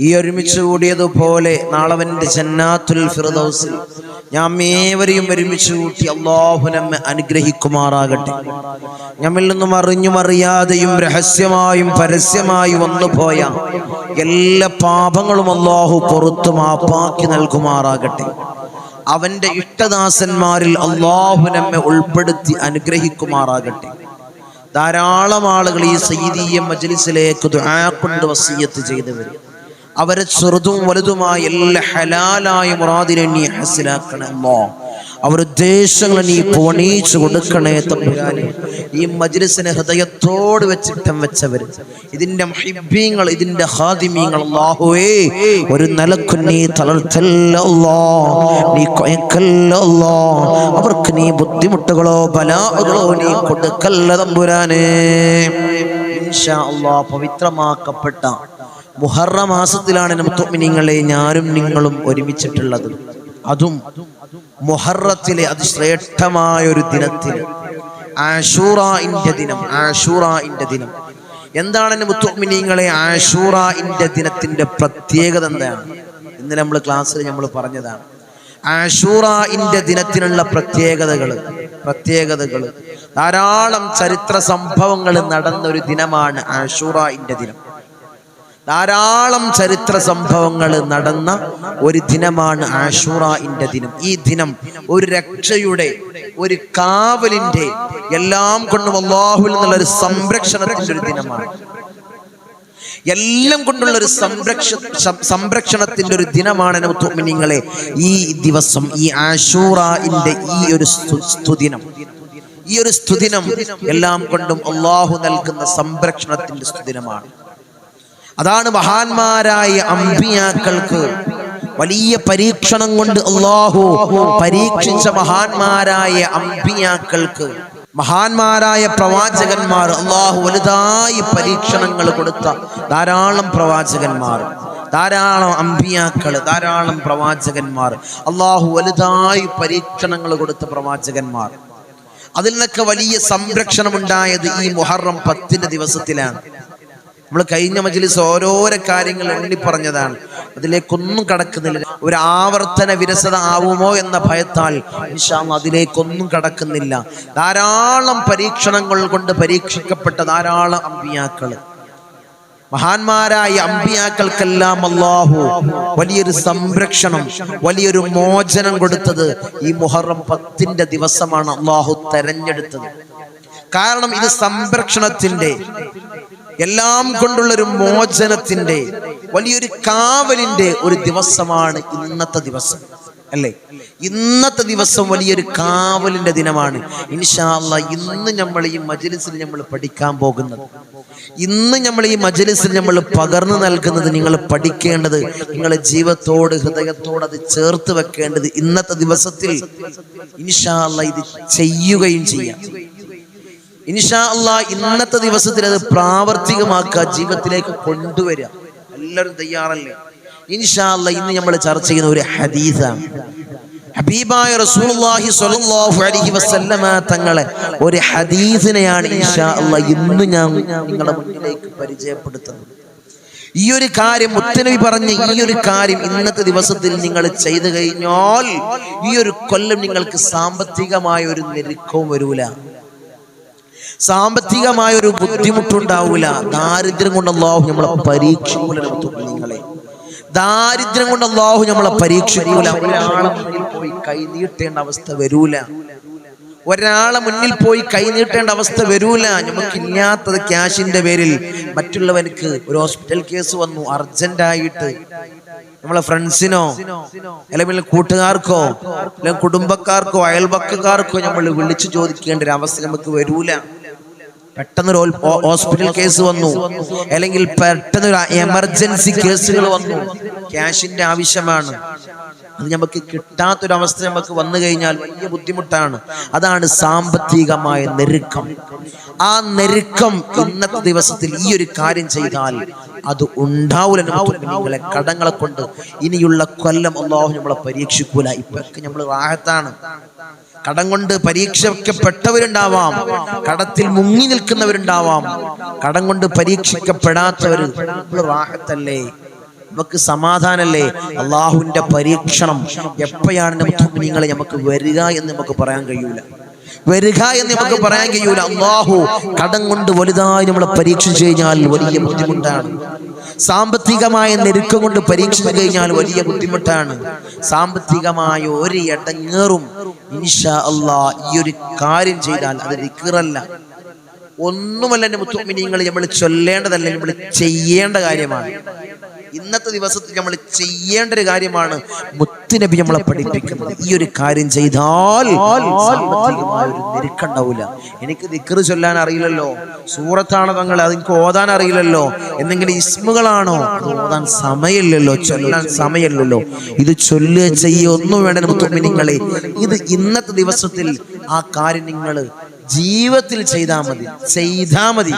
ഈ ഒരുമിച്ച് കൂടിയതുപോലെ നാളവന്റെ ജന്നാത്തുൽ ഫിറദൗസിൽ ഞാൻ ഏവരെയും ഒരുമിച്ച് കൂട്ടി അള്ളാഹു നമ്മെ അനുഗ്രഹിക്കുമാറാകട്ടെ. നമ്മിൽ നിന്നും അറിഞ്ഞും അറിയാതെയും രഹസ്യമായും പരസ്യമായും വന്നുപോയ എല്ലാ പാപങ്ങളും അള്ളാഹു പുറത്തു മാപ്പാക്കി നൽകുമാറാകട്ടെ. അവന്റെ ഇഷ്ടദാസന്മാരിൽ അള്ളാഹു നമ്മെ ഉൾപ്പെടുത്തി അനുഗ്രഹിക്കുമാറാകട്ടെ. ധാരാളം ആളുകൾ ഈ സയ്യിദീയ മജ്ലിസിലേക്ക് ദുആ കൊണ്ട് വസീയത്ത് ചെയ്തവർ. അവരെ ചെറുതും വലുതുമായ എല്ലാ ഹലാലായ മുറാദിനെ നീ ഹസിലാക്കണമോ. അവർ ഉദ്ദേശങ്ങൾ നീ പോണീച്ചു കൊടുക്കണേ തമ്പുരാനെ. ഈ മജ്ലിസിനെ ഹൃദയത്തോട് വെച്ചിട്ടം വെച്ചവർ. ഇതിന്റെ മഹിബ്യങ്ങൾ ഇതിന്റെ ഹാദിമീങ്ങൾ അല്ലാഹുവേ ഒരു നിലക്കു നീ തളർത്തല്ലോ നീ കൊയക്കല്ലോ അവർക്ക് നീ ബുദ്ധിമുട്ടുകളോ ബലാകളോ നീ കൊടുക്കല്ല തമ്പുരാനെ. പവിത്രമാക്കപ്പെട്ട മുഹറ മാസത്തിലാണ് മുത്തുമിനിങ്ങളെ ഞാനും നിങ്ങളും ഒരുമിച്ചിട്ടുള്ളത്. അതും മുഹറത്തിലെ അതിശ്രേഷ്ഠമായ ഒരു ദിനത്തിൽ ആഷൂറായിന്റെ ദിനം ആഷൂറായിന്റെ ദിനം. എന്താണ് മുത്തുമിനിങ്ങളെ ആഷൂറായിന്റെ ദിനത്തിന്റെ പ്രത്യേകത എന്താണ്? ഇന്ന് നമ്മൾ ക്ലാസ്സിൽ നമ്മൾ പറഞ്ഞതാണ്. ആഷൂറായിന്റെ ദിനത്തിനുള്ള പ്രത്യേകതകൾ പ്രത്യേകതകൾ ധാരാളം ചരിത്ര സംഭവങ്ങൾ നടന്ന ഒരു ദിനമാണ് ആഷൂറായിന്റെ ദിനം. ധാരാളം ചരിത്ര സംഭവങ്ങൾ നടന്ന ഒരു ദിനമാണ് ആഷൂറായിന്റെ ദിനം. ഈ ദിനം ഒരു രക്ഷയുടെ ഒരു കാവലിന്റെ എല്ലാം കൊണ്ടും അള്ളാഹുവിൽ നിന്നുള്ള ഒരു സംരക്ഷണത്തിന്റെ ഒരു ദിനമാണ്. എല്ലാം കൊണ്ടുള്ള ഒരു സംരക്ഷ സംരക്ഷണത്തിന്റെ ഒരു ദിനമാണ് നിങ്ങളെ ഈ ദിവസം ഈ ആഷൂറായിന്റെ ഈ ഒരു സ്തുദിനം ഈ ഒരു സ്തുദിനം എല്ലാം കൊണ്ടും അള്ളാഹു നൽകുന്ന സംരക്ഷണത്തിന്റെ സ്തുദിനമാണ് അതാണ് മഹാന്മാരായ അമ്പിയാക്കൾക്ക് വലിയ പരീക്ഷണം കൊണ്ട് അള്ളാഹു പരീക്ഷിച്ച മഹാന്മാരായ അമ്പിയാക്കൾക്ക് മഹാന്മാരായ പ്രവാചകന്മാർ അള്ളാഹു വലുതായി പരീക്ഷണങ്ങൾ കൊടുത്ത ധാരാളം പ്രവാചകന്മാർ ധാരാളം അമ്പിയാക്കൾ ധാരാളം പ്രവാചകന്മാർ അള്ളാഹു വലുതായി പരീക്ഷണങ്ങൾ കൊടുത്ത പ്രവാചകന്മാർ. അതിൽ നിന്നൊക്കെ വലിയ സംരക്ഷണം ഉണ്ടായത് ഈ മുഹറം പത്തിന്റെ ദിവസത്തിലാണ്. നമ്മൾ കഴിഞ്ഞ മജിലിസ് ഓരോരോ കാര്യങ്ങൾ എണ്ണി പറഞ്ഞതാണ്. അതിലേക്കൊന്നും കടക്കുന്നില്ല. ഒരു ആവർത്തന വിരസത ആവുമോ എന്ന ഭയത്താൽ ഇൻഷാം അതിലേക്കൊന്നും കടക്കുന്നില്ല. ധാരാളം പരീക്ഷണങ്ങൾ കൊണ്ട് പരീക്ഷിക്കപ്പെട്ട ധാരാളം അമ്പിയാക്കൾ. മഹാന്മാരായ അമ്പിയാക്കൾക്കെല്ലാം അള്ളാഹു വലിയൊരു സംരക്ഷണം വലിയൊരു മോചനം കൊടുത്തത് ഈ മുഹറം പത്തിന്റെ ദിവസമാണ് അള്ളാഹു തെരഞ്ഞെടുത്തത്. കാരണം ഇത് സംരക്ഷണത്തിന്റെ എല്ലാം കൊണ്ടുള്ള ഒരു മോചനത്തിന്റെ വലിയൊരു കാവലിന്റെ ഒരു ദിവസമാണ് ഇന്നത്തെ ദിവസം. അല്ലേ? ഇന്നത്തെ ദിവസം വലിയൊരു കാവലിന്റെ ദിനമാണ്. ഇൻഷാല്ല ഇന്ന് നമ്മൾ ഈ മജലിസിൽ നമ്മൾ പഠിക്കാൻ പോകുന്നത്. ഇന്ന് നമ്മൾ ഈ മജലിസിൽ നമ്മൾ പകർന്നു നൽകുന്നത് നിങ്ങൾ പഠിക്കേണ്ടത് നിങ്ങളെ ജീവത്തോട് ഹൃദയത്തോട് അത് ചേർത്ത് വെക്കേണ്ടത് ഇന്നത്തെ ദിവസത്തിൽ. ഇൻഷാല്ല ഇത് ചെയ്യുകയും ചെയ്യാം. ഇൻഷാ അള്ളാ ഇന്നത്തെ ദിവസത്തിൽ അത് പ്രാവർത്തികമാക്കുക ജീവിതത്തിലേക്ക് കൊണ്ടുവരിക. എല്ലാവരും തയ്യാറല്ലേ? ഇൻഷാ അല്ല ഇന്ന് നമ്മൾ ചർച്ച ചെയ്യുന്ന ഒരു ഹദീസാണ്. ഹബീബായ റസൂലുള്ളാഹി സ്വല്ലല്ലാഹു അലൈഹി വസല്ലമ തങ്ങളെ ഒരു ഹദീസിനെയാണ് ഇൻഷാ അല്ല ഇന്ന് ഞാൻ നിങ്ങളുടെ മുന്നിലേക്ക് പരിചയപ്പെടുത്തുന്നത്. ഈ ഒരു കാര്യം മുത്തനവി പറഞ്ഞ ഈ ഒരു കാര്യം ഇന്നത്തെ ദിവസത്തിൽ നിങ്ങൾ ചെയ്തു കഴിഞ്ഞാൽ ഈ ഒരു കൊല്ലം നിങ്ങൾക്ക് സാമ്പത്തികമായ ഒരു ഞെരുക്കവും വരൂല. സാമ്പത്തികമായ ഒരു ബുദ്ധിമുട്ടുണ്ടാവൂല. ദാരിദ്ര്യം കൊണ്ട് അള്ളാഹു നമ്മളെ പരീക്ഷിക്കൂല നിങ്ങളെ. ദാരിദ്ര്യം കൊണ്ട് അള്ളാഹു നമ്മളെ പരീക്ഷിക്കൂല. ഒരാളെ മുന്നിൽ പോയി കൈനീട്ടേണ്ട അവസ്ഥ വരൂല. ഒരാളെ മുന്നിൽ പോയി കൈനീട്ടേണ്ട അവസ്ഥ വരൂല. നമുക്കില്ലാത്തത് ക്യാഷിന്റെ പേരിൽ മറ്റുള്ളവർക്ക് ഒരു ഹോസ്പിറ്റൽ കേസ് വന്നു അർജന്റായിട്ട്. നമ്മളെ ഫ്രണ്ട്സിനോ അല്ലെങ്കിൽ കൂട്ടുകാർക്കോ അല്ലെങ്കിൽ കുടുംബക്കാർക്കോ അയൽപക്കക്കാർക്കോ നമ്മൾ വിളിച്ചു ചോദിക്കേണ്ട ഒരു അവസ്ഥ നമുക്ക് വരൂല. പെട്ടെന്നൊരു ഹോസ്പിറ്റൽ കേസ് വന്നു. അല്ലെങ്കിൽ പെട്ടെന്നൊരു എമർജൻസി കേസുകൾ വന്നു. ക്യാഷിന്റെ ആവശ്യമാണ്. അത് നമുക്ക് കിട്ടാത്തൊരവസ്ഥ നമുക്ക് വന്നു കഴിഞ്ഞാൽ വലിയ ബുദ്ധിമുട്ടാണ്. അതാണ് സാമ്പത്തികമായ ഞെരുക്കം. ആ ഞെരുക്കം ഇന്നത്തെ ദിവസത്തിൽ ഈ ഒരു കാര്യം ചെയ്താൽ അത് ഉണ്ടാവൂല നിങ്ങളെ കടങ്ങളെ കൊണ്ട് ഇനിയുള്ള കൊല്ലം അള്ളാഹു നമ്മളെ പരീക്ഷിക്കൂല. ഇപ്പൊക്കെ നമ്മൾ റാഹത്താണ് കടം കൊണ്ട് പരീക്ഷിക്കപ്പെട്ടവരുണ്ടാവാം. കടത്തിൽ മുങ്ങി നിൽക്കുന്നവരുണ്ടാവാം. കടം കൊണ്ട് പരീക്ഷിക്കപ്പെടാത്തവർ നമ്മൾ റാഹത്തല്ലേ? നമുക്ക് സമാധാനല്ലേ? അള്ളാഹുവിന്റെ പരീക്ഷണം എപ്പോഴാണ് നമുക്ക് നിങ്ങളെ നമുക്ക് വരിക എന്ന് നമുക്ക് പറയാൻ കഴിയൂല. വരിക എന്ന് നമുക്ക് പറയാൻ കഴിയൂല. അള്ളാഹു കടം കൊണ്ട് വലുതായി നമ്മളെ പരീക്ഷിച്ചു കഴിഞ്ഞാൽ വലിയ ബുദ്ധിമുട്ടാണ്. സാമ്പത്തികമായ ഞെരുക്കം കൊണ്ട് പരീക്ഷിച്ചു കഴിഞ്ഞാൽ വലിയ ബുദ്ധിമുട്ടാണ്. സാമ്പത്തികമായ ഒരു ഇടങ്ങേറും ഇൻഷാ അള്ളാ ഈ ഒരു കാര്യം ചെയ്താൽ അത് റിക്കറല്ല ഒന്നുമല്ല എന്റെ മുത്തുമിനിങ്ങൾ നമ്മൾ ചൊല്ലേണ്ടതല്ല നമ്മൾ ചെയ്യേണ്ട കാര്യമാണ്. ഇന്നത്തെ ദിവസത്തിൽ നമ്മൾ ചെയ്യേണ്ട ഒരു കാര്യമാണ് മുത്തുനബി നമ്മളെ പഠിപ്പിക്കുന്നത്. ഈ ഒരു കാര്യം ചെയ്താൽ നിരക്കുണ്ടാവില്ല. എനിക്ക് ദിക്കറ് ചൊല്ലാൻ അറിയില്ലല്ലോ. സൂറത്താണോ തങ്ങൾ അത് എനിക്ക് ഓതാൻ അറിയില്ലല്ലോ. എന്തെങ്കിലും ഇസ്മുകളാണോ? ഓതാൻ സമയമില്ലല്ലോ ചൊല്ലാൻ സമയമില്ലല്ലോ. ഇത് ചൊല്ലുക ചെയ്യുക ഒന്നും വേണ്ട മുത്തുമിനിങ്ങളെ ഇത് ഇന്നത്തെ ദിവസത്തിൽ ആ കാര്യം നിങ്ങൾ ജീവിതത്തിൽ ചെയ്താൽ മതി. ചെയ്താ മതി.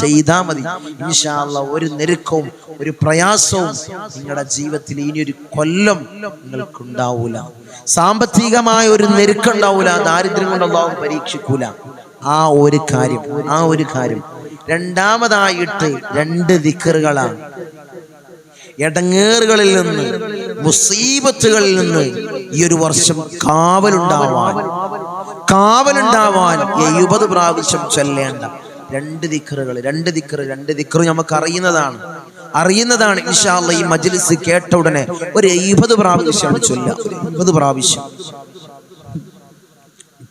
ചെയ്താ മതി. ഇൻഷാല്ല ഒരു നെരുക്കവും ഒരു പ്രയാസവും നിങ്ങളുടെ ജീവിതത്തിൽ ഇനി ഒരു കൊല്ലം നിങ്ങൾക്ക് ഉണ്ടാവൂല സാമ്പത്തികമായ ഒരു നെരുക്കുണ്ടാവൂല ദാരിദ്ര്യം കൊണ്ടുള്ളാവും പരീക്ഷിക്കൂല. ആ ഒരു കാര്യം ആ ഒരു കാര്യം. രണ്ടാമതായിട്ട് രണ്ട് ദിക്കറുകളാണ്. ഇടങ്ങേറുകളിൽ നിന്ന് മുസീബത്തുകളിൽ നിന്ന് ഈ ഒരു വർഷം കാവലുണ്ടാവാൻ. കാവലുണ്ടാവാൻ എഴുപത് പ്രാവശ്യം ചൊല്ലേണ്ട. രണ്ട് ദിക്കറുകൾ രണ്ട് ദിക്കറ് രണ്ട് ദിക്കറ് നമുക്ക് അറിയുന്നതാണ് അറിയുന്നതാണ് ഇൻഷാല്ല ഈ മജ്ലിസ് കേട്ട ഉടനെ ഒരു എഴുപത് പ്രാവശ്യം ചൊല്ല എഴുപത് പ്രാവശ്യം.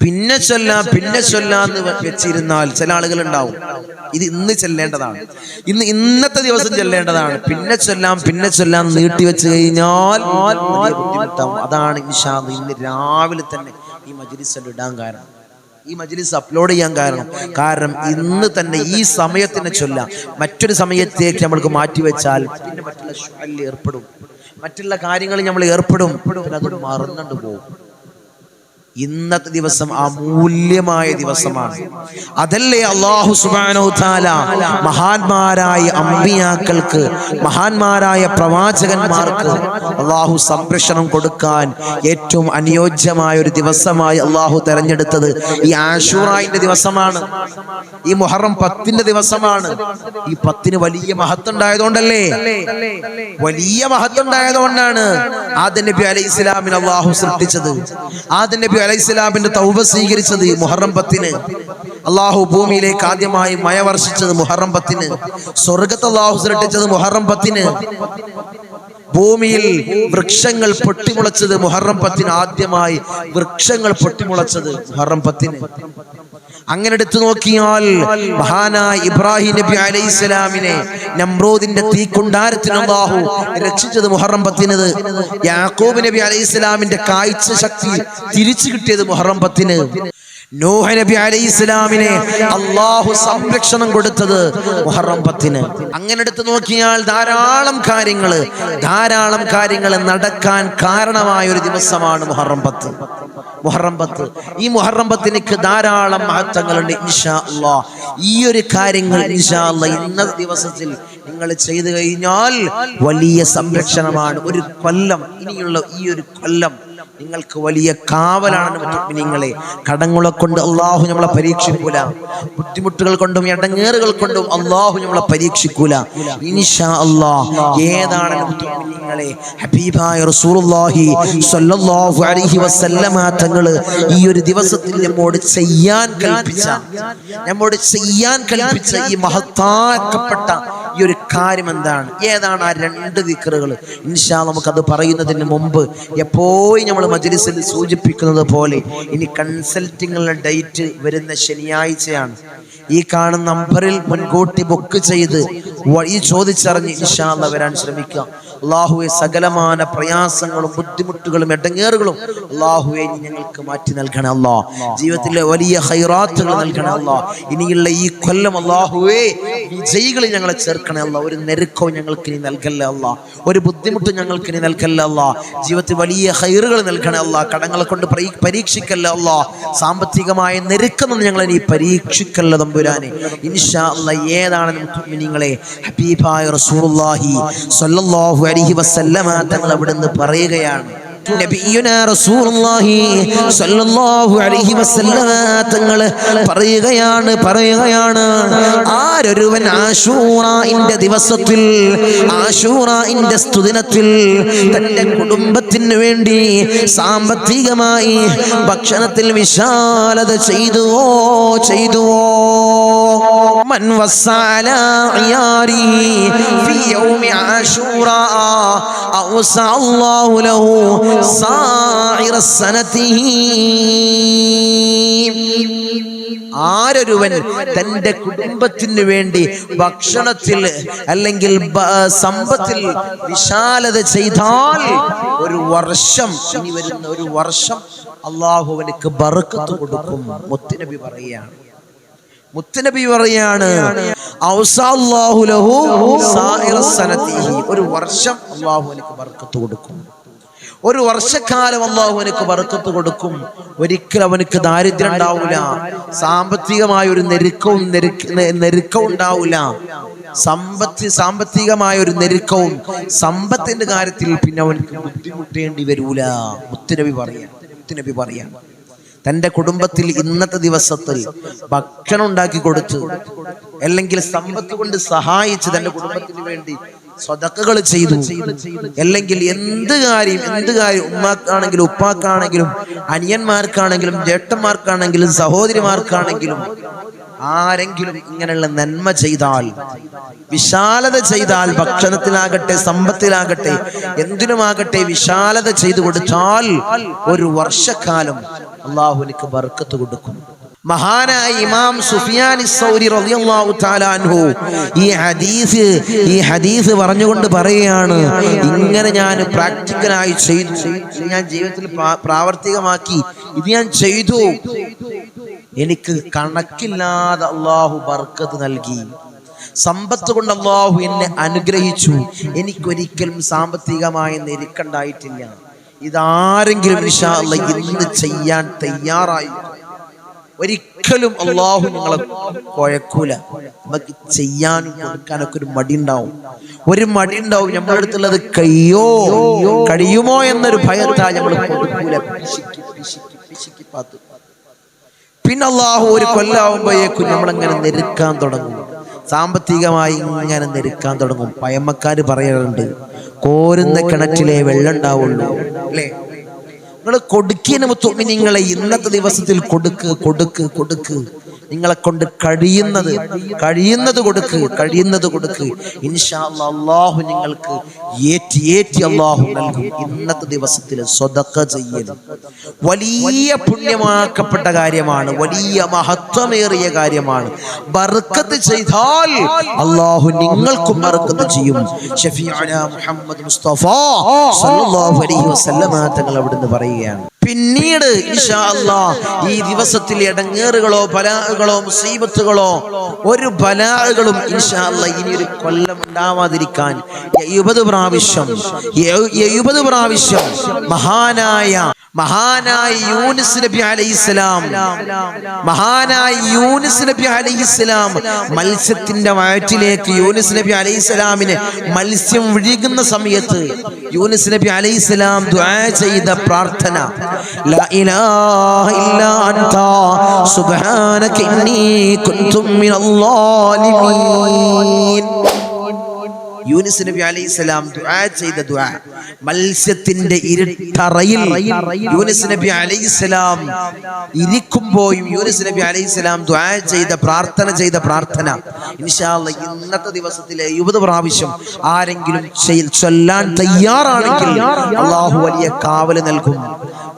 പിന്നെ ചൊല്ലാം പിന്നെ ചൊല്ലാന്ന് വെച്ചിരുന്നാൽ ചില ആളുകൾ ഉണ്ടാവും ഇത് ഇന്ന് ചെല്ലേണ്ടതാണ്. ഇന്ന് ഇന്നത്തെ ദിവസം ചെല്ലേണ്ടതാണ്. പിന്നെ ചൊല്ലാം പിന്നെ ചൊല്ലാം നീട്ടി വെച്ച് കഴിഞ്ഞാൽ അതാണ് ഇൻഷാ ഇന്ന് രാവിലെ തന്നെ ഈ മജ്ലിസിൽ ഇടാൻ കാരണം. ഈ മജ്ലിസ് അപ്ലോഡ് ചെയ്യാൻ കാരണം. കാരണം ഇന്ന് തന്നെ ഈ സമയത്തിനെ ചൊല്ല. മറ്റൊരു സമയത്തേക്ക് നമ്മൾക്ക് മാറ്റിവെച്ചാൽ മറ്റുള്ള ഏർപ്പെടും. മറ്റുള്ള കാര്യങ്ങളിൽ നമ്മൾ ഏർപ്പെടും. അത് മറന്നുകൊണ്ട് പോകും ഇന്നത്തെ ദിവസം അമൂല്യമായ ദിവസമാണ്. അതല്ലേ അള്ളാഹു താല മഹാന്മാരായ അമ്പിയാക്കൾക്ക് മഹാന്മാരായ പ്രവാചകന്മാർക്ക് അള്ളാഹു സംരക്ഷണം കൊടുക്കാൻ ഏറ്റവും അനുയോജ്യമായ ഒരു ദിവസമായി അള്ളാഹു തെരഞ്ഞെടുത്തത് ഈ ആഷൂറായിന്റെ ദിവസമാണ്. ഈ മുഹറം പത്തിന്റെ ദിവസമാണ്. ഈ പത്തിന് വലിയ മഹത്വം ഉണ്ടായതുകൊണ്ടല്ലേ? വലിയ മഹത്വം ഉണ്ടായതുകൊണ്ടാണ്. ആദ്യ നബി അലൈഹി ഇസ്ലാമിന് അള്ളാഹു സൃഷ്ടിച്ചത്. ആദ്യ നബി അലൈഹി ഇസ്ലാമിന്റെ തൗബ സ്വീകരിച്ചത് ഈ മുഹറം പത്തിന്. അള്ളാഹു ഭൂമിയിലേക്ക് ആദ്യമായി മഴ വർഷിച്ചത് മുഹറം സ്വർഗത്ത് അള്ളാഹു സൃഷ്ടിച്ചത് മുഹറം പത്തിന്. ഭൂമിയിൽ വൃക്ഷങ്ങൾ പൊട്ടിമുളച്ചത് മുഹറം പത്തിന് ആദ്യമായി വൃക്ഷങ്ങൾ പൊട്ടിമുളച്ചത് മുഹറം പത്തിന്. അങ്ങനെ എടുത്തു നോക്കിയാൽ മഹാനായ ഇബ്രാഹിം നബി അലൈഹി സ്വലാമിനെ നമ്രോദിന്റെ തീക്കുണ്ടാരത്തിന് അള്ളാഹു രക്ഷിച്ചത് മുഹറം പത്തിനത് യാക്കൂബ് നബി അലൈഹി സ്വലാമിന്റെ കാഴ്ച ശക്തി തിരിച്ചു കിട്ടിയത് മുഹറം പത്തിന് നൂഹ നബി അലൈഹി ഇസ്ലാമിനെ അള്ളാഹു സംരക്ഷണം കൊടുത്തത് മുഹറം പത്തിന്. അങ്ങനെ എടുത്തു നോക്കിയാൽ ധാരാളം കാര്യങ്ങൾ ധാരാളം കാര്യങ്ങൾ നടക്കാൻ കാരണമായ ഒരു ദിവസമാണ് മുഹറം പത്ത്. മുഹറം പത്ത്. ഈ മുഹറം പത്തിനക്ക് ധാരാളം മഹത്വങ്ങളുണ്ട് ഇൻഷാ അള്ളാ. ഈ ഒരു കാര്യങ്ങൾ ഇൻഷാ അള്ളാ ഇന്നത്തെ ദിവസത്തിൽ നിങ്ങൾ ചെയ്തു കഴിഞ്ഞാൽ വലിയ സംരക്ഷണമാണ്. ഒരു കൊല്ലം ഇനിയുള്ള ഈ ഒരു കൊല്ലം നിങ്ങൾക്ക് വലിയ കാവലാണ് നിങ്ങളെ കടങ്ങളെ കൊണ്ട് അള്ളാഹു നമ്മളെ പരീക്ഷിക്കൂല. ബുദ്ധിമുട്ടുകൾ കൊണ്ടും ഇടങ്ങേറുകൾ കൊണ്ടും അള്ളാഹു നമ്മളെ പരീക്ഷിക്കൂല. ഇൻഷാ അള്ളാഹ് ഏതാണ് നിങ്ങളെ ഹബീബായ റസൂലുള്ളാഹി സ്വല്ലല്ലാഹു അലൈഹി വസല്ലമ തങ്ങൾ ഈ ഒരു ദിവസത്തിൽ നമ്മോട് ചെയ്യാൻ കൽപ്പിച്ച നമ്മോട് ചെയ്യാൻ കൽപ്പിച്ച ഈ മഹത്താക്കപ്പെട്ട ഈ ഒരു കാര്യം എന്താണ്? ഏതാണ് ആ രണ്ട് ദിക്കറുകൾ? ഇൻഷാ നമുക്കത് പറയുന്നതിന് മുമ്പ് എപ്പോഴും നമ്മൾ മജ്ലിസിൽ സൂചിപ്പിക്കുന്നത് പോലെ ഇനി കൺസൾട്ടിങ്ങുള്ള ഡേറ്റ് വരുന്ന ശനിയാഴ്ചയാണ്. ഈ കാണുന്ന നമ്പറിൽ മുൻകൂട്ടി ബുക്ക് ചെയ്ത് വഴി ചോദിച്ചറിഞ്ഞ് ഇൻഷാല്ല വരാൻ ശ്രമിക്കുക. അള്ളാഹുവെ സകലമാന പ്രയാസങ്ങളും ബുദ്ധിമുട്ടുകളും എടങ്ങേറുകളും അള്ളാഹുവെ ഞങ്ങൾക്ക് മാറ്റി നൽകണേ അല്ലാ. ജീവിതത്തിലെ വലിയ ഹൈറാത്തുകൾ നൽകണേ അല്ലാ. ഇനിയുള്ള ഈ കൊല്ലം അള്ളാഹുവേ വിജയികളിൽ ഞങ്ങളെ ചേർക്കണേ അല്ല. ഒരു നെരുക്കവും ഞങ്ങൾക്ക് ഇനി നൽകല്ലേ അല്ല. ഒരു ബുദ്ധിമുട്ടും ഞങ്ങൾക്ക് ഇനി നൽകല്ലേ അല്ല. ജീവിതത്തിൽ വലിയ ഹൈറുകൾ നൽകണേ അല്ല. കടങ്ങളെ കൊണ്ട് പരീക്ഷിക്കല്ല പരീക്ഷിക്കല്ലേ അല്ല. സാമ്പത്തികമായ നെരുക്കൊന്നും ഞങ്ങളെ നീ പരീക്ഷിക്കല്ല തമ്പുരാനെ. ഇൻഷാ അല്ല ഏതാണ് നിങ്ങളെ? ഹബീബായ റസൂലുള്ളാഹി സ്വല്ലല്ലാഹു അലൈഹി വസല്ലമ തങ്ങൾ അവിടുന്ന് പറയുകയാണ് തങ്ങൾ പറയുകയാണ് പറയുകയാണ് ആരൊരുവൻ ആശൂറായിന്റെ ദിവസത്തിൽ ആശൂറായിന്റെ സ്തുദിനത്തിൽ തന്റെ കുടുംബത്തിന് വേണ്ടി സാമ്പത്തികമായി ഭക്ഷണത്തിൽ വിശാലത ചെയ്തുവോ ചെയ്തുവോ? من وسع على عياره في يوم عاشوراء أوسع الله له سائر سنته ആരൊരുവൻ തന്റെ കുടുംബത്തിന് വേണ്ടി ഭക്ഷണത്തിൽ അല്ലെങ്കിൽ ബ- സമ്പത്തിൽ വിശാലത ചെയ്താൽ ഒരു വർഷം ഇനി വരുന്ന ഒരു വർഷം അള്ളാഹു അവനക്ക് ബർക്കത്ത് കൊടുക്കും മുത്തുനബി പറയുകയാണ് മുത്തനബി പറയാണ്. ഒരു വർഷം അള്ളാഹു എനിക്ക് ബർക്കത്ത് കൊടുക്കും. ഒരു വർഷക്കാലം അള്ളാഹു എനിക്ക് ബർക്കത്ത് കൊടുക്കും. ഒരിക്കലും അവനക്ക് ദാരിദ്ര്യം ഉണ്ടാവില്ല സാമ്പത്തികമായ ഒരു നെരുക്കവും നെരുക്കവും ഉണ്ടാവില്ല സമ്പത്തി സാമ്പത്തികമായ ഒരു നെരുക്കവും സമ്പത്തിന്റെ കാര്യത്തിൽ പിന്നെ അവനക്ക് ബുദ്ധിമുട്ടേണ്ടി വരൂല. മുത്തുനബി പറയാം മുത്തുനബി പറയാം തന്റെ കുടുംബത്തിൽ ഇന്നത്തെ ദിവസത്തിൽ ഭക്ഷണം ഉണ്ടാക്കി കൊടുത്ത് അല്ലെങ്കിൽ സമ്പത്ത് കൊണ്ട് സഹായിച്ച് തന്റെ കുടുംബത്തിന് വേണ്ടി സ്വതക്കകൾ ചെയ്തു. അല്ലെങ്കിൽ എന്ത് കാര്യം എന്ത് കാര്യം ഉമ്മാക്കാണെങ്കിലും ഉപ്പാക്കാണെങ്കിലും അനിയന്മാർക്കാണെങ്കിലും ജേട്ടന്മാർക്കാണെങ്കിലും സഹോദരിമാർക്കാണെങ്കിലും ആരെങ്കിലും ഇങ്ങനെയുള്ള നന്മ ചെയ്താൽ വിശാലത ചെയ്താൽ ഭക്ഷണത്തിലാകട്ടെ സമ്പത്തിലാകട്ടെ എന്തിനുമാകട്ടെ വിശാലത ചെയ്തു കൊടുത്താൽ ഒരു വർഷക്കാലം അള്ളാഹു എനിക്ക് ബർക്കത്ത് കൊടുക്കും. മഹാനായ ഇമാം സുഫിയാൻ സൗരി റളിയല്ലാഹു ഈ ഹദീസ് ഈ ഹദീസ് പറഞ്ഞുകൊണ്ട് പറയുകയാണ് ഇങ്ങനെ ഞാൻ പ്രാക്ടിക്കലായി ചെയ്തു. ഞാൻ ജീവിതത്തിൽ പ്രാവർത്തികമാക്കി. ഇത് ഞാൻ ചെയ്തു. എനിക്ക് കണക്കില്ലാതെ അള്ളാഹു ബർക്കത്ത് നൽകി. സമ്പത്ത് കൊണ്ട് അള്ളാഹു എന്നെ അനുഗ്രഹിച്ചു. എനിക്കൊരിക്കലും സാമ്പത്തികമായി നെരുക്കണ്ടായിട്ടില്ല ഇതാരെങ്കിലും ഇന്ന് ചെയ്യാൻ തയ്യാറായി. ഒരിക്കലും അള്ളാഹു നിങ്ങളെ കുഴക്കൂല. നമുക്ക് ചെയ്യാനും കൊടുക്കാനൊക്കെ ഒരു മടി ഉണ്ടാവും ഒരു മടി ഉണ്ടാവും നമ്മുടെ അടുത്തുള്ളത് കയ്യോ കഴിയുമോ എന്നൊരു ഭയത്താ നമ്മൾ കൊടുക്കൂല. പിന്നെ അള്ളാഹു ഒരു കൊല്ലാവുമ്പോഴേക്കും നമ്മളങ്ങനെ നെരുക്കാൻ തുടങ്ങും. സാമ്പത്തികമായി ഇങ്ങനെ നെരുക്കാൻ തുടങ്ങും. പയമ്മക്കാര് പറയാറുണ്ട് കോരുന്ന കിണറ്റിലെ വെള്ളം ഉണ്ടാവുള്ളൂ. അല്ലേ? നിങ്ങൾ കൊടുക്കിയ മുത്തുമ്മി നിങ്ങളെ ഇന്നത്തെ ദിവസത്തിൽ കൊടുക്ക് കൊടുക്ക് കൊടുക്ക്. നിങ്ങളെ കൊണ്ട് കഴിയുന്നത് കഴിയുന്നത് കൊടുക്ക് കഴിയുന്നത് കൊടുക്ക്. ഇൻഷാ അല്ലാ അള്ളാഹു നിങ്ങൾക്ക് ഏറ്റി ഏറ്റി അള്ളാഹു നൽകും. ഇന്നത്തെ ദിവസത്തിൽ സ്വതക്ക ചെയ്യലും വലിയ പുണ്യമാക്കപ്പെട്ട കാര്യമാണ് വലിയ മഹത്വമേറിയ കാര്യമാണ്. ബർക്കത്ത് ചെയ്താൽ അള്ളാഹു നിങ്ങൾക്കും ബർക്കത്ത് ചെയ്യും. ഷഫീഅന മുഹമ്മദ് മുസ്തഫ സല്ലല്ലാഹു അലൈഹി വസല്ലമ തങ്ങൾ അവിടുന്ന് പറയുകയാണ്. പിന്നീട് ഈ ദിവസത്തിൽ ഇടങ്ങേറുകളോ ബലാഹുകളോ മുസീബത്തുകളോ ഒരു ബലാഹുകളും ഇൻഷാ അല്ലാ ഇനി ഒരു കൊല്ലം ഉണ്ടാവാതിരിക്കാൻ എഴുപത് പ്രാവശ്യം എഴുപത് പ്രാവശ്യം മഹാനായ മഹാനായ യൂനിസ് നബി അലൈഹിസ്സലാം മഹാനായ യൂനിസ് നബി അലൈഹിസ്സലാം മത്സ്യത്തിന്റെ വയറ്റിലേക്ക് യൂനിസ് നബി അലൈഹിസ്സലാമിന് മത്സ്യം വിഴുകുന്ന സമയത്ത് യൂനിസ് നബി അലൈഹിസ്സലാം ദുആ ചെയ്ത പ്രാർത്ഥന ലാ ഇലാഹ إلا أنت സുബ്ഹാനക ഇന്നി كنت മിനൽ الظالمين യൂനിസ് നബി അലൈഹി സ്വലാം ദുആ ചെയ്ത ദുആ. മത്സ്യത്തിന്റെ ഇരുട്ടറയിൽ യൂനിസ് നബി അലൈഹി സ്വലാം ഇരിക്കുമ്പോഴും യൂനിസ് നബി അലൈഹി സ്വലാം ദുആ ചെയ്ത പ്രാർത്ഥന ചെയ്ത പ്രാർത്ഥന. ഇൻഷാ അല്ലാഹ് ഇന്നത്തെ ദിവസത്തിലെ എഴുപത് പ്രാവശ്യം ആരെങ്കിലും ചൊല്ലാൻ തയ്യാറാണെങ്കിൽ അള്ളാഹു വലിയ കാവൽ നൽകും.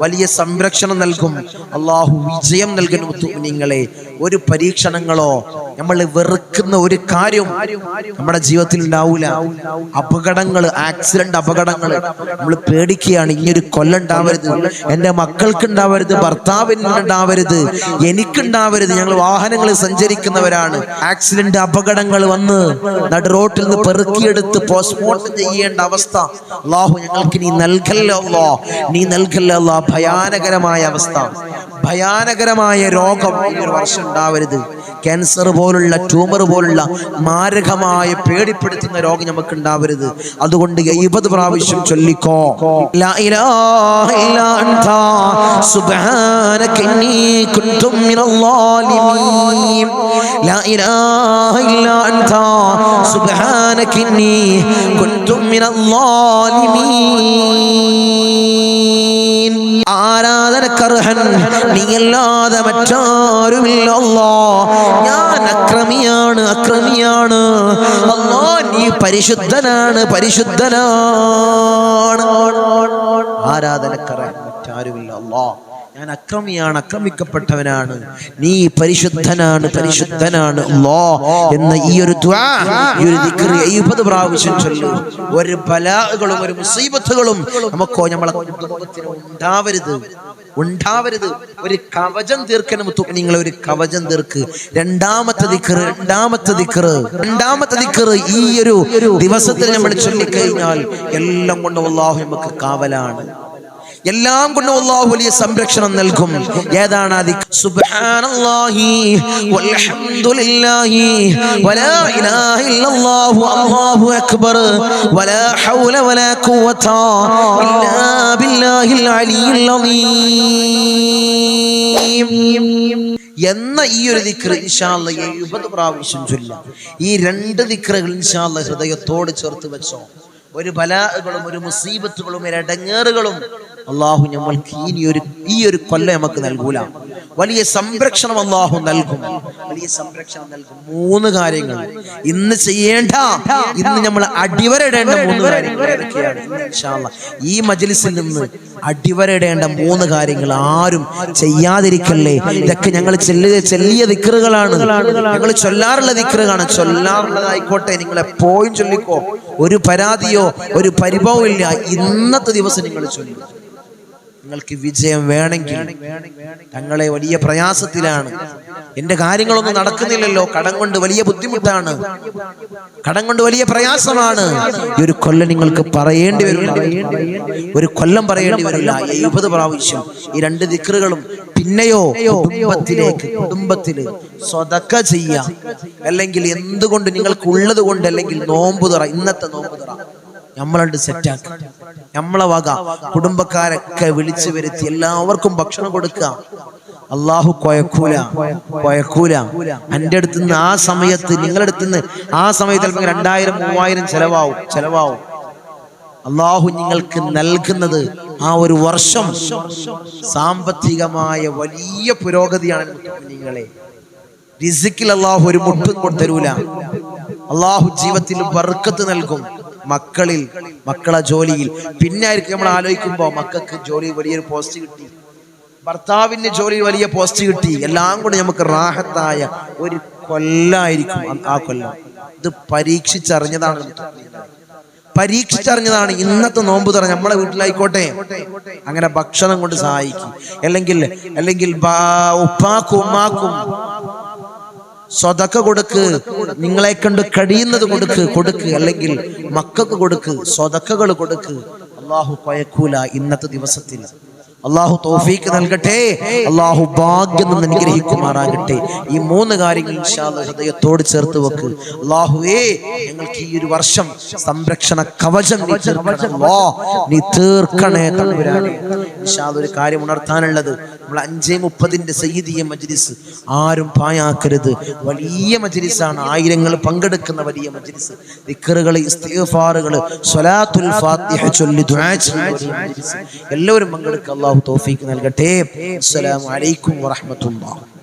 വലിയ സംരക്ഷണം നൽകും. അള്ളാഹു വിജയം നൽകുന്നു. നിങ്ങളെ ഒരു പരീക്ഷണങ്ങളോ നമ്മൾ വെറുക്കുന്ന ഒരു കാര്യം നമ്മുടെ ജീവിതത്തിൽ ഉണ്ടാവൂല. അപകടങ്ങൾ ആക്സിഡന്റ് അപകടങ്ങൾ നമ്മൾ പേടിക്കുകയാണ് ഇങ്ങനൊരു കൊല്ലം ഉണ്ടാവരുത്. എന്റെ മക്കൾക്ക് ഉണ്ടാവരുത് ഭർത്താവിന് ഉണ്ടാവരുത് എനിക്കുണ്ടാവരുത്. ഞങ്ങൾ വാഹനങ്ങളിൽ സഞ്ചരിക്കുന്നവരാണ്. ആക്സിഡന്റ് അപകടങ്ങൾ വന്ന് നടു റോട്ടിൽ നിന്ന് പെറുക്കിയെടുത്ത് പോസ്റ്റ്മോർട്ടം ചെയ്യേണ്ട അവസ്ഥ. അള്ളാഹു ഞങ്ങൾക്ക് നീ നൽകല്ലോ നീ നൽകല്ലോ ഭയാനകരമായ അവസ്ഥ. ഭയാനകരമായ രോഗം. ഈ ഒരു വർഷം ഉണ്ടാവരുത്. ക്യാൻസർ പോലുള്ള ട്യൂമർ പോലുള്ള മാരകമായ പേടിപ്പെടുത്തുന്ന രോഗം നമുക്ക് ഉണ്ടാവരുത് അതുകൊണ്ട് എഴുപത് പ്രാവശ്യം ചൊല്ലിക്കോ. ഇലാഹ ഇല്ലാ ആരാധനക്കർഹൻ നീയല്ലാതെ മറ്റാരുമില്ല. അല്ലാ ഞാൻ അക്രമിയാണ് അക്രമിയാണ്. അല്ലോ നീ പരിശുദ്ധനാണ് പരിശുദ്ധനാണ്. ആരാധനക്കർഹൻ മറ്റാരുമില്ല. അല്ലാ ഞാൻ അക്രമിയാണ് അക്രമിക്കപ്പെട്ടവനാണ്. നീ പരിശുദ്ധനാണ് പരിശുദ്ധനാണ്. അല്ലാ എന്ന ഈ ഒരു ഈ ഒരു എഴുപത് പ്രാവശ്യം ചൊല്ലു. ഒരു ബലാകളും ഒരു മുസീബത്തുകളും നമുക്കോ നമ്മളെ ഉണ്ടാവരുത്. ഉണ്ടാവരുത്. ഒരു കവചം തീർക്കണം നിങ്ങൾ ഒരു കവചം തീർക്ക്. രണ്ടാമത്തെ ദിക്കറ് രണ്ടാമത്തെ ദിക്കറ് രണ്ടാമത്തെ ദിക്കറ് ഈ ഒരു ദിവസത്തിൽ നമ്മൾ ചൊല്ലിക്കഴിഞ്ഞാൽ എല്ലാം കൊണ്ടും അള്ളാഹു നമുക്ക് കാവലാണ്. എല്ലാം കൊണ്ടും അള്ളാഹു വലിയ സംരക്ഷണം നൽകും. ഏതാണ് അത് സുബ്ഹാനല്ലാഹി വൽഹംദുലില്ലാഹി വലാ ഇലാഹ ഇല്ലല്ലാഹു അല്ലാഹു അക്ബർ വലാ ഹൗല വലാ ഖുവത ബില്ലാഹിൽ എന്ന ഈ ഒരു ദിക്റ് ഇൻഷാല്ല എഴുപത് പ്രാവശ്യം ചൊല്ലാം. ഈ രണ്ട് ദിക്റുകൾ ഇൻഷാല്ല ഹൃദയത്തോട് ചേർത്ത് വെച്ചോ. ഒരു ബലാകളും ഒരു മുസീബത്തുകളും ഒരു അടങ്ങേറുകളും അള്ളാഹു നമ്മൾക്ക് ഇനി ഒരു ഈ ഒരു കൊല്ലം നമുക്ക് നൽകൂല. വലിയ സംരക്ഷണം അള്ളാഹു നൽകും. വലിയ സംരക്ഷണം നൽകും. മൂന്ന് കാര്യങ്ങൾ. ഇന്ന് ചെയ്യേണ്ട. ഇന്ന് നമ്മൾ അടിവരയിടേണ്ട മൂന്ന് കാര്യങ്ങൾ ഏതൊക്കെയാണ്? ഈ മജലിസിൽ നിന്ന് അടിവരയിടേണ്ട മൂന്ന് കാര്യങ്ങൾ ആരും ചെയ്യാതിരിക്കല്ലേ? ഇതൊക്കെ ഞങ്ങൾ ചെല്ലിയ ചെല്ലിയ ദിക്കറുകളാണ് ഞങ്ങൾ ചൊല്ലാറുള്ള ദിക്കറുകളാണ് ചൊല്ലാറുള്ളതായിക്കോട്ടെ. നിങ്ങൾ എപ്പോഴും ചൊല്ലിക്കോ. ഒരു പരാതിയോ ഒരു പരിഭവം ഇല്ല. ഇന്നത്തെ ദിവസം നിങ്ങൾ ചൊല്ലും. നിങ്ങൾക്ക് വിജയം വേണമെങ്കിൽ തങ്ങളെ വലിയ പ്രയാസത്തിലാണ്. എന്റെ കാര്യങ്ങളൊന്നും നടക്കുന്നില്ലല്ലോ. കടം കൊണ്ട് വലിയ ബുദ്ധിമുട്ടാണ്. കടം കൊണ്ട് വലിയ പ്രയാസമാണ്. ഈ ഒരു കൊല്ലം നിങ്ങൾക്ക് പറയേണ്ടി വരില്ല. ഒരു കൊല്ലം പറയേണ്ടി വരില്ല. എഴുപത് പ്രാവശ്യം ഈ രണ്ട് ദിക്കറുകളും പിന്നെയോ കുടുംബത്തിലേക്ക് കുടുംബത്തിൽ സ്വതക്ക ചെയ്യാം. അല്ലെങ്കിൽ എന്തുകൊണ്ട് നിങ്ങൾക്ക് ഉള്ളത് കൊണ്ട് അല്ലെങ്കിൽ നോമ്പ് തുറ ഇന്നത്തെ നോമ്പ് തുറ. നമ്മളുണ്ട് സെറ്റാക്ക നമ്മളെ വക. കുടുംബക്കാരൊക്കെ വിളിച്ചു വരുത്തി എല്ലാവർക്കും ഭക്ഷണം കൊടുക്കുക അള്ളാഹു കൊയക്കൂല. കൊയക്കൂല. എന്റെ അടുത്ത് നിന്ന് ആ സമയത്ത് നിങ്ങളുടെ അടുത്ത് നിന്ന് ആ സമയത്ത് ചിലപ്പോൾ രണ്ടായിരം മൂവായിരം ചെലവാവും. ചെലവാവും. അള്ളാഹു നിങ്ങൾക്ക് നൽകുന്നത് ആ ഒരു വർഷം സാമ്പത്തികമായ വലിയ പുരോഗതിയാണ് നിങ്ങളെ. റിസിക്കിൽ അള്ളാഹു ഒരു മുട്ടും കൊടുത്തരൂല. അള്ളാഹു ജീവിതത്തിൽ ബർക്കത്ത് നൽകും. മക്കളിൽ മക്കളെ ജോലിയിൽ. പിന്നെ ആയിരിക്കും നമ്മൾ ആലോചിക്കുമ്പോൾ മക്കൾക്ക് ജോലി വലിയൊരു പോസ്റ്റ് കിട്ടി. ഭർത്താവിന് ജോലി വലിയ പോസ്റ്റ് കിട്ടി. എല്ലാം കൂടെ നമുക്ക് റാഹത്തായ ഒരു കൊല്ലായിരിക്കും ആ കൊല്ലം. ഇത് പരീക്ഷിച്ചറിഞ്ഞതാണ് പരീക്ഷിച്ചറിഞ്ഞതാണ് ഇന്നത്തെ നോമ്പ് തുറ നമ്മളെ വീട്ടിലായിക്കോട്ടെ. അങ്ങനെ ഭക്ഷണം കൊണ്ട് സഹായിക്കും. അല്ലെങ്കിൽ അല്ലെങ്കിൽ ഉപ്പാക്കും ഉമ്മാക്കും സ്വതക്ക കൊടുക്ക്. നിങ്ങളെ കണ്ട് കഴിയുന്നത് കൊടുക്ക്. കൊടുക്ക്. അല്ലെങ്കിൽ മക്കൾക്ക് കൊടുക്ക്. സ്വതക്കകൾ കൊടുക്ക്. അള്ളാഹു കൊയക്കൂല ഇന്നത്തെ ദിവസത്തിൽ. അള്ളാഹു തോഫീക്ക് നൽകട്ടെ. അള്ളാഹു ഭാഗ്യം നിന്ന് അനുഗ്രഹിക്കുമാറാകട്ടെ. ഈ മൂന്ന് കാര്യങ്ങൾ ഹൃദയത്തോട് ചേർത്ത് വെക്ക്. അള്ളാഹുവേ ഞങ്ങൾക്ക് ഈ ഒരു വർഷം സംരക്ഷണ കവചം നീ. നീ തീർക്കണേ ഒരു കാര്യം ഉണർത്താനുള്ളത് നമ്മൾ അഞ്ചേ മുപ്പതിന്റെ സയ്യിദിയ മജ്ലിസ് ആരും പായാക്കരുത് വലിയ മജ്ലിസാണ്. ആയിരങ്ങൾ പങ്കെടുക്കുന്ന വലിയ മജ്ലിസ്. ദിക്കറുകൾ സ്വലാത്തുൽ ഫാത്തിഹ ചൊല്ലി എല്ലാവരും പങ്കെടുക്കുക അള്ളാഹു തൗഫീക്ക് നൽകട്ടെ. അസ്സലാമു അലൈക്കും വറഹ്മത്തുള്ളാഹി.